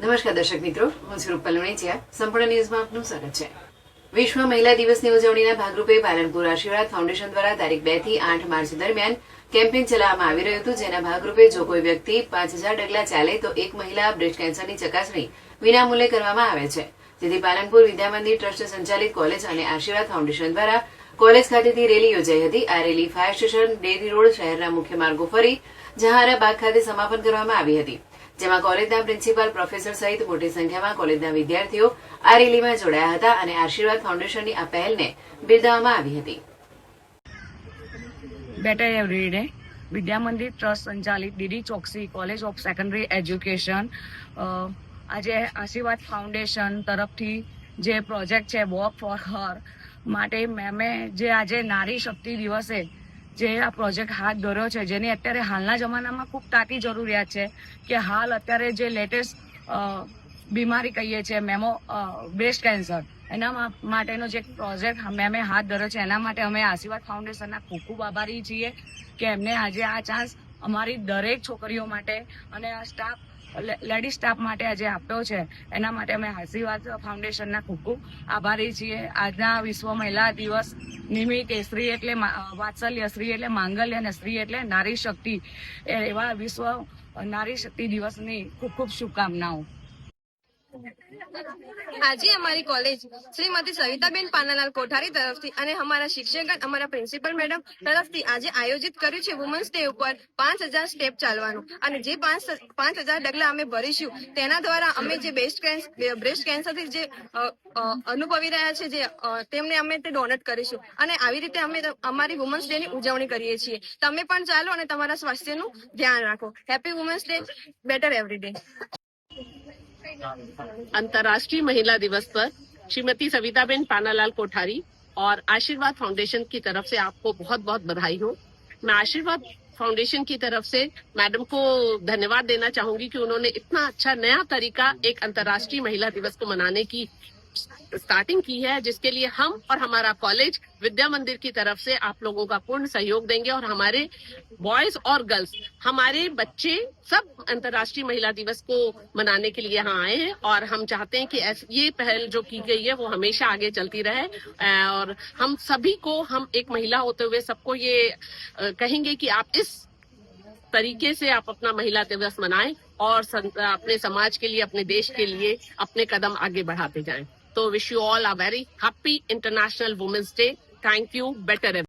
નમસ્કાર દર્શક મિત્રો, હું સ્વરૂપ પલવણીચિયા. સંપૂર્ણ ન્યૂઝમાં આપનું સ્વાગત છે. વિશ્વ મહિલા દિવસની ઉજવણીના ભાગરૂપે પાલનપુર આશીર્વાદ ફાઉન્ડેશન દ્વારા તારીખ બેથી આઠ માર્ચ દરમિયાન કેમ્પેન ચલાવવામાં આવી રહ્યું હતું, જેના ભાગરૂપે જો કોઈ વ્યક્તિ પાંચ હજાર ડગલા ચાલે તો એક મહિલા બ્રેસ્ટ કેન્સરની ચકાસણી વિનામૂલ્યે કરવામાં આવે છે. જેથી પાલનપુર વિદ્યામંદિર ટ્રસ્ટ સંચાલિત કોલેજ અને આશીર્વાદ ફાઉન્ડેશન દ્વારા કોલેજ ખાતેથી રેલી યોજાઈ હતી. આ rally fire station dairy road શહેરના મુખ્ય માર્ગો ફરી જહારા બાગ ખાતે સમાપન કરવામાં આવી હતી. જેમાં કોલેજના પ્રિન્સિપાલ પ્રોફેસર સહિત મોટી સંખ્યામાં કોલેજના વિદ્યાર્થીઓ આ રેલીમાં જોડાયા હતા અને આશીર્વાદ ફાઉન્ડેશનની આ પહેલને બિરદાવવામાં આવી હતી. બેટર એવરી ડે વિદ્યા મંદિર ટ્રસ્ટ સંચાલિત DD Chokshi college of secondary education. આજે આશીર્વાદ ફાઉન્ડેશન તરફથી જે પ્રોજેક્ટ છે વોક ફોર હર માટે મેમે જે આજે નારી શક્તિ દિવસે જે આ પ્રોજેક્ટ હાથ ધર્યો છે, જેની અત્યારે હાલના જમાનામાં ખૂબ તાતી જરૂરિયાત છે કે હાલ અત્યારે જે લેટેસ્ટ બીમારી કહીએ છીએ મેમો બ્રેસ્ટ કેન્સર એના માટેનો જે પ્રોજેક્ટ મેમે હાથ ધર્યો છે, એના માટે અમે આશીર્વાદ ફાઉન્ડેશનના ખૂબ ખૂબ આભારી છીએ કે એમને આજે આ ચાન્સ અમારી દરેક છોકરીઓ માટે અને આ સ્ટાફ લેડી સ્ટાફ માટે આજે આપ્યો છે. એના માટે અમે આશીર્વાદ ફાઉન્ડેશનના ખૂબ ખૂબ આભારી છીએ. આજના વિશ્વ મહિલા દિવસ નિમિત્તે સ્ત્રી એટલે વાત્સલ્ય, સ્ત્રી એટલે માંગલ્ય અને સ્ત્રી એટલે નારી શક્તિ. એવા વિશ્વ નારી શક્તિ દિવસની ખૂબ ખૂબ શુભકામનાઓ. આજે અમારી કોલેજ શ્રીમતી સવિતાબેન પાનાલાલ કોઠારી તરફથી અને અમારા શિક્ષકગણ, અમારા પ્રિન્સિપલ મેડમ તરફથી આજે આયોજિત કર્યું છે વુમન્સ ડે ઉપર પાંચ હજાર સ્ટેપ ચાલવાનું. અને જે પાંચ પાંચ હજાર ડગલા અમે ભરીશું, તેના દ્વારા અમે જે બેસ્ટ બ્રેસ્ટ કેન્સરથી જે અનુભવી રહ્યા છે, જે તેમને અમે તે ડોનેટ કરીશું. અને આવી રીતે અમે અમારી વુમન્સ ડે ની ઉજવણી કરીએ છીએ. તમે પણ ચાલો અને તમારા સ્વાસ્થ્યનું ધ્યાન રાખો. Happy women's day better every day अंतर्राष्ट्रीय महिला दिवस पर श्रीमती सविताबेन पानालाल कोठारी और आशीर्वाद फाउंडेशन की तरफ़ से आपको बहुत बहुत बधाई हो। मैं आशीर्वाद फाउंडेशन की तरफ़ से मैडम को धन्यवाद देना चाहूँगी कि उन्होंने इतना अच्छा नया तरीका एक अंतर्राष्ट्रीय महिला दिवस को मनाने की स्टार्टिंग की है, जिसके लिए हम और हमारा कॉलेज विद्या मंदिर की तरफ़ से आप लोगों का पूर्ण सहयोग देंगे और हमारे बॉयज़ और गर्ल्स हमारे बच्चे सब अंतर्राष्ट्रीय महिला दिवस को मनाने के लिए यहाँ आए हैं और हम चाहते हैं कि ये पहल जो की गई है, वो हमेशा आगे चलती रहे। और हम सभी को, हम एक महिला होते हुए सबको ये कहेंगे कि आप इस तरीके से आप अपना महिला दिवस मनाएँ और अपने समाज के लिए, अपने देश के लिए अपने कदम आगे बढ़ाते जाएँ। So wish you all a very happy International Women's Day. Thank you. Better everyone.